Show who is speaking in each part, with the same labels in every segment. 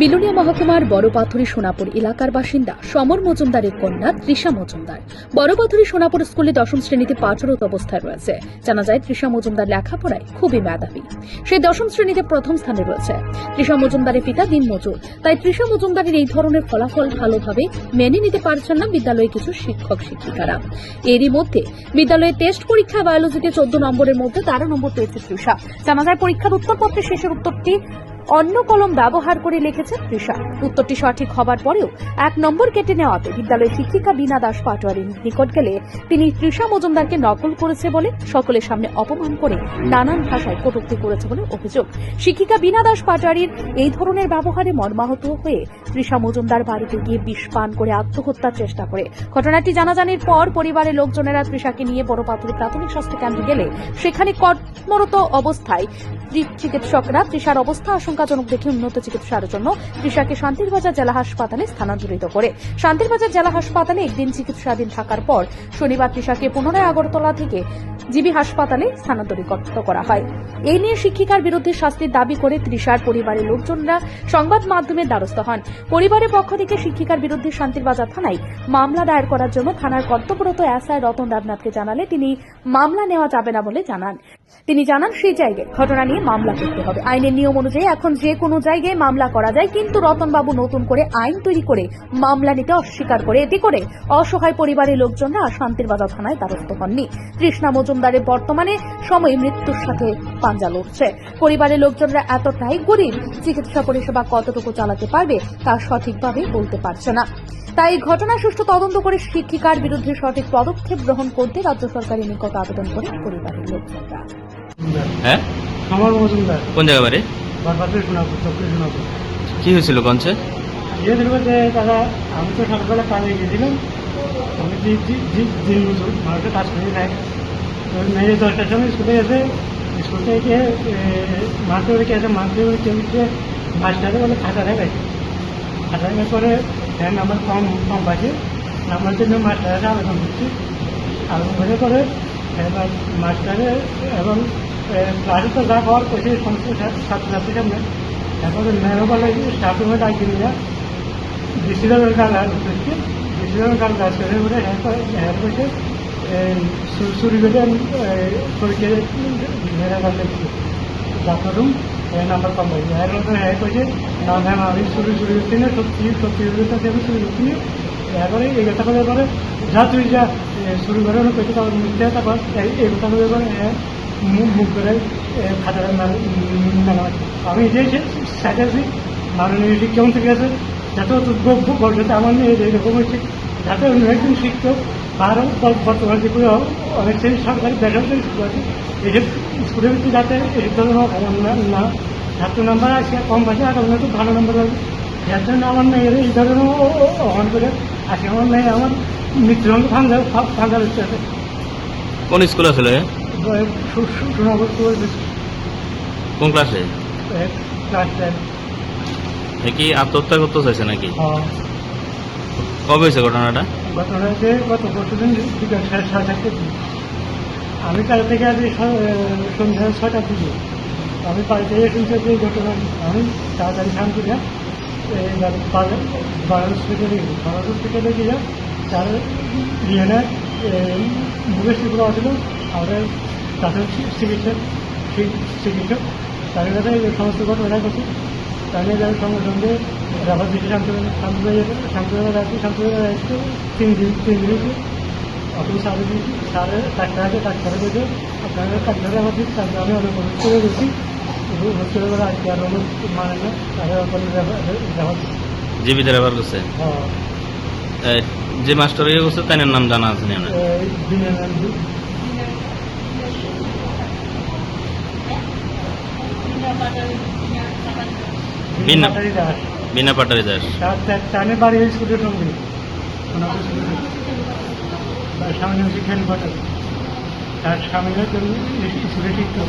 Speaker 1: বিলুনিয়া মহকুমার বড়পাথুরি সোনাপুর এলাকার বাসিন্দা সমর মজুমদারের কন্যা তৃষা মজুমদার। বড়পাথুরি সোনাপুর স্কুলে দশম শ্রেণীতে পাঠরত অবস্থায় রয়েছে। জানা যায়, তৃষা মজুমদার লেখাপড়ায় খুবই মেধাবী। সে দশম শ্রেণীতে প্রথম স্থানে রয়েছে। তৃষা মজুমদারের পিতা দিন মজুর। তাই তৃষা মজুমদারের এই ধরনের ফলাফল ভালোভাবে মেনে নিতে পারছেন না বিদ্যালয়ে কিছু শিক্ষক শিক্ষিকারা। এরই মধ্যে বিদ্যালয়ে টেস্ট পরীক্ষা বায়োলজিতে চোদ্দ নম্বরের মধ্যে তেরো নম্বর পেয়েছে তৃষা। জানা যায়, পরীক্ষার উত্তরপত্রে শেষের উত্তরটি অন্য কলম ব্যবহার করে লিখেছেন তৃষা। উত্তরটি সঠিক হবার পরেও এক নম্বর কেটে নেওয়াতে বিদ্যালয়ের শিক্ষিকা বীণা দাস পাটোয়ারির নিকট গেলে তিনি তৃষা মজুমদারকে নকল করেছে বলে সকলের সামনে অপমান করে নানান ভাষায় কটূক্তি করেছে বলে অভিযোগ। শিক্ষিকা বীণা দাস পাটোয়ারির এই ধরনের ব্যবহারে মর্মাহত হয়ে তৃষা মজুমদার বাড়িতে গিয়ে বিষ পান করে আত্মহত্যার চেষ্টা করে। ঘটনাটি জানাজানির পর পরিবারের লোকজনেরা তৃষাকে নিয়ে বড় পাথুরি প্রাথমিক স্বাস্থ্য কেন্দ্রে গেলে সেখানে কর্মরত অবস্থায় চিকিৎসকরা তৃষার অবস্থা আশঙ্কাজনক দেখে উন্নত চিকিৎসার জন্য তৃষাকে শান্তিরবাজার জেলা হাসপাতালে স্থানান্তরিত করে। শান্তিরবাজার জেলা হাসপাতালে একদিন চিকিৎসাধীন থাকার পর শনিবার তৃষাকে পুনরায় আগরতলা থেকে জিবি হাসপাতালে স্থানান্তরিত করা হয়। এই নিয়ে শিক্ষিকার বিরুদ্ধে শাস্তির দাবি করে তৃষার পরিবারের লোকজনরা সংবাদ মাধ্যমের দ্বারস্থ হন। পরিবারের পক্ষ থেকে শিক্ষিকার বিরুদ্ধে শান্তিরবাজার থানায় মামলা দায়ের করার জন্য থানার কর্তব্যরত এসআই রতন দেবনাথকে জানালে তিনি, মামলা নেওয়া যাবে না বলে জানান। তিনি জানান, সেই জায়গায় ঘটনা নিয়ে মামলা করতে হবে। আইনের নিয়ম অনুযায়ী এখন যে কোনো জায়গায় মামলা করা যায়, কিন্তু রতনবাবু নতুন করে আইন তৈরি করে মামলা নিতে অস্বীকার করে, এতে করে অসহায় পরিবারের লোকজনরা শান্তির বাজার থানায় দ্বারস্থ হননি। তৃষ্ণা মজুমদারের বর্তমানে সময় মৃত্যুর সাথে পাঞ্জা লড়ছে। পরিবারের লোকজনরা এতটাই গরিব, চিকিৎসা পরিষেবা কতটুকু চালাতে পারবে তা সঠিকভাবে বলতে পারছে না। তাই ঘটনা সুষ্ঠু তদন্ত করে শিক্ষিকার বিরুদ্ধে সঠিক পদক্ষেপ গ্রহণ করতে রাজ্য সরকারের নিকট আবেদন করে পরিবারের লোকজনরা।
Speaker 2: হ্যাঁ?
Speaker 3: আমার মজুমদার।
Speaker 2: কোন জায়গা বাড়ি? কি হয়েছিল কনছে
Speaker 3: ইয়ে দেখব যে দাদা আমি তো সকালবেলা কাজে গেছিলাম আমি দি- দি- দি- দিন মজুর মানুষের কাজ করে খাই মেয়ে দশটার সময় স্কুলে গেছে স্কুল থেকে ওদিকে এসে ওদিকে উঠে মাস্টারে বলে খাতা দেখাই খাতা দেখার পরে হ্যাঁ নাম্বার কম কম পাচ্ছে নাম্বার জন্য মাস্টারে আবেদন করছি। আবেদন করে মাস্টারে এবং ক্লাসে তো যা খাওয়ার পয়সা সমস্ত ছাত্রছাত্রীর সামনে তারপরে মেয়েরও বলে স্টাফ রুমে ডাকি নিয়ে ডিসিশনের কাজ করছে ডিসিশনের কাজ কাজ করে বলে হ্যাঁ হ্যাঁ করছে চুরি করে করছে ডাক্তার রুম নাম্বার কম হয়েছে হ্যাঁ হ্যাঁ কইছে না ম্যাম আমি চুরি চুরি করছি না সত্যি সত্যি আমি চুরি করছি এরপরে এই কথা বলে পরে যা তুই যা শুরু করে কইতে তারপর মিথ্যে তারপর এই- কথা বলে হ্যাঁ মুখ মুখ করে খাতাটা মেলা আমি যে স্যাটাসি মাননীয় শিক্ষক থেকে আছে? যাতে বলতে আমার এরকম হচ্ছে। যাতে অন্য একজন শিক্ষক আর বর্তমানে যে কোনো অনেক সেই সরকারি বেসরকারি স্কুল আছে এইসব স্কুলের ভিতরে যাতে এই ধরনের না ছাত্র নাম্বার আছে, কম পাচ্ছে আর অন্য ভালো নাম্বার পাবে। যার জন্য আমার এই ধরনের অমন করে আজকে আমার মেয়ে আমার ভাঙ্গা ভাঙ্গা হচ্ছে
Speaker 2: কোন স্কুল আসলে?
Speaker 3: শোনাবো
Speaker 2: কোন ক্লাসে?
Speaker 3: Class ten.
Speaker 2: কি আত্মহত্যা করতে চাইছে নাকি?
Speaker 3: হ্যাঁ।
Speaker 2: কবে হয়েছে ঘটনাটা?
Speaker 3: ঘটনা যে গত প্রতিদিন বিকাল সাড়ে সাড়ে চারটের দিকে আমি কাল থেকে আজ সন্ধ্যা ছটার দিকে। আমি বাড়িতে শুনছি যে ঘটনা। আমি তাড়াতাড়ি স্নান করিয়া বারো হসপিটালে গেছি বারো হসপিটালে গিয়ে তার ইয়েনে মুখের শিল্প ছিল আমাদের তাদের চিকিৎসক চিকিৎসক তাদের কাছে সমস্ত ঘটনা করছি তাহলে যার সঙ্গে সঙ্গে রাবার দিকে শান্তবেলা শান্তবেলা রাখছি শান্তবেলা রাখছি তিন দিন তিন দিন আপনি সাড়ে দিয়েছি। সাড়ে ডাক্তার আছে, ডাক্তারে গেছে আপনারা ডাক্তারে আমার দিচ্ছি আমি অনেক করে গেছি। হোস্টেলে আজকে আর অনুরোধ মানে না তাদের ওখানে যাওয়া
Speaker 2: জীবিত ব্যবহার করছে?
Speaker 3: হ্যাঁ।
Speaker 2: যে মাস্টার ইয়ে করছে তার নাম জানা আছে না বিনা- বিনা পাটারি দাস।
Speaker 3: বাড়ি ওই স্কুলের সঙ্গে তার সামনে হচ্ছে তার স্বামীরা স্কুলে শিক্ষক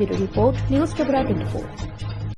Speaker 1: Bureau Report, News Cobra 24.